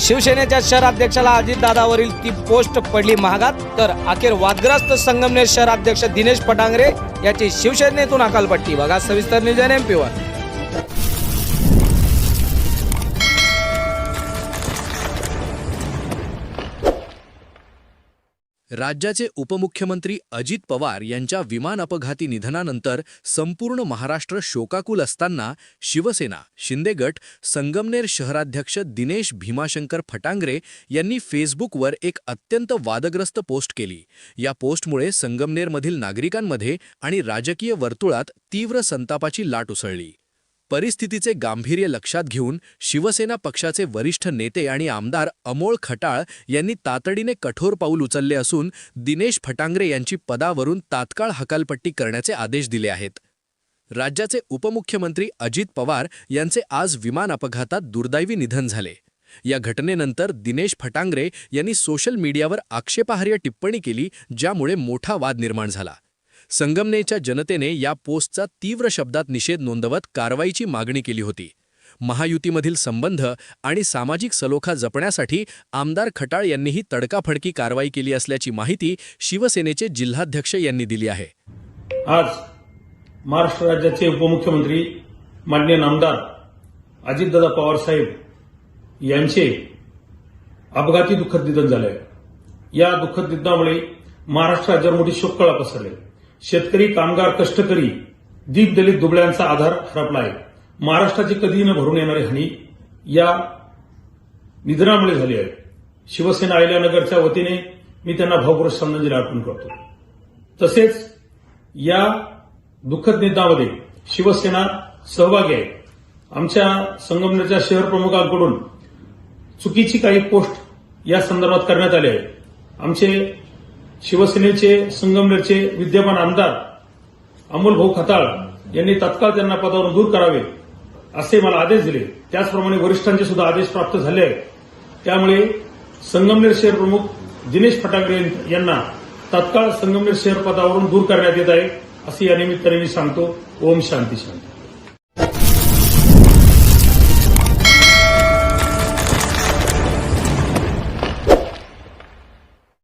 शिवसेनेच्या शहराध्यक्षाला अजितदादावरील ती पोस्ट पडली महागात. तर अखेर वादग्रस्त संगमनेर शहराध्यक्ष दिनेश पटांगरे याची शिवसेनेतून अकालपट्टी. बघा सविस्तर नियोजन एमपीवर राज्याचे उपमुख्यमंत्री अजित पवार यांच्या विमान अपघाती निधनानंतर संपूर्ण महाराष्ट्र शोकाकुल असताना शिवसेना शिंदे गट संगमनेर शहराध्यक्ष दिनेश भीमाशंकर फटांगरे यांनी फेसबुकवर एक अत्यंत वादग्रस्त पोस्ट केली. या पोस्टमुळे संगमनेरमधील नागरिकांमध्ये आणि राजकीय वर्तुळात तीव्र संतापाची लाट उसळली. परिस्थितीचे गांभीर्य लक्षात घेऊन शिवसेना पक्षाचे वरिष्ठ नेते आणि आमदार अमोळ खटाळ यांनी तातडीने कठोर पाऊल उचलले असून दिनेश फटांगरे यांची पदावरून तात्काळ हकालपट्टी करण्याचे आदेश दिले आहेत. राज्याचे उपमुख्यमंत्री अजित पवार यांचे आज विमान अपघातात दुर्दैवी निधन झाले. या घटनेनंतर दिनेश फटांगरे यांनी सोशल मीडियावर आक्षेपार्ह टिप्पणी केली ज्यामुळे मोठा वाद निर्माण झाला. संगमनेच्या जनतेने या पोस्टचा तीव्र शब्दात निषेध नोंदवत कारवाईची मागणी केली होती. महायुतीमधील संबंध आणि सामाजिक सलोखा जपण्यासाठी आमदार खटाळ यांनीही तडकाफडकी कारवाई केली असल्याची माहिती शिवसेनेचे जिल्हाध्यक्ष यांनी दिली आहे. आज महाराष्ट्र राज्याचे उपमुख्यमंत्री माननीय नामदार अजितदादा पवार साहेब यांचे अपघाती दुःखद निधन झाले या दुःखद निधनामुळे महाराष्ट्र राज्यावर मोठी शोककळा पसरली. शेतकरी कामगार कष्टकरी दीप दलित दुबळ्यांचा आधार हरपला आहे महाराष्ट्राची कधी न भरून येणारी हानी या निधनामुळे झाली आहे. शिवसेना अहिल्यानगरच्या वतीने मी त्यांना भावपूर्ण श्रद्धांजली अर्पण करतो. तसेच या दुःखद निधनामध्ये शिवसेना सहभागी आहे. आमच्या संगमनेरच्या शहर प्रमुखांकडून चुकीची काही पोस्ट या संदर्भात करण्यात आली आहे. आमचे शिवसेनेचे संगमनेरचे विद्यमान आमदार अमोल भाऊ खताळ यांनी तत्काळ त्यांना पदावरून दूर करावे असे मला आदेश दिले. त्याचप्रमाणे वरिष्ठांचे सुद्धा आदेश प्राप्त झाले. आहेत त्यामुळे संगमनेर शहर प्रमुख दिनेश फटाकरे यांना तत्काळ संगमनेर शहर पदावरून दूर करण्यात येत आहे असे या निमित्ताने मी सांगतो. ओम शांती शांती.